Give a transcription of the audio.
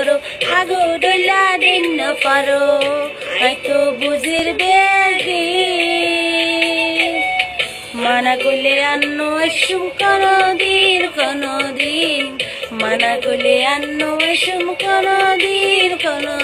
করো। আগো ডোলা দিন না পারো, হয়তো বুঝির বেগি মানা করলে আন্ন সুম কোনো দিন কোনো দিন। মানা করলে আন্ন সুম কোনো দিন। কোনো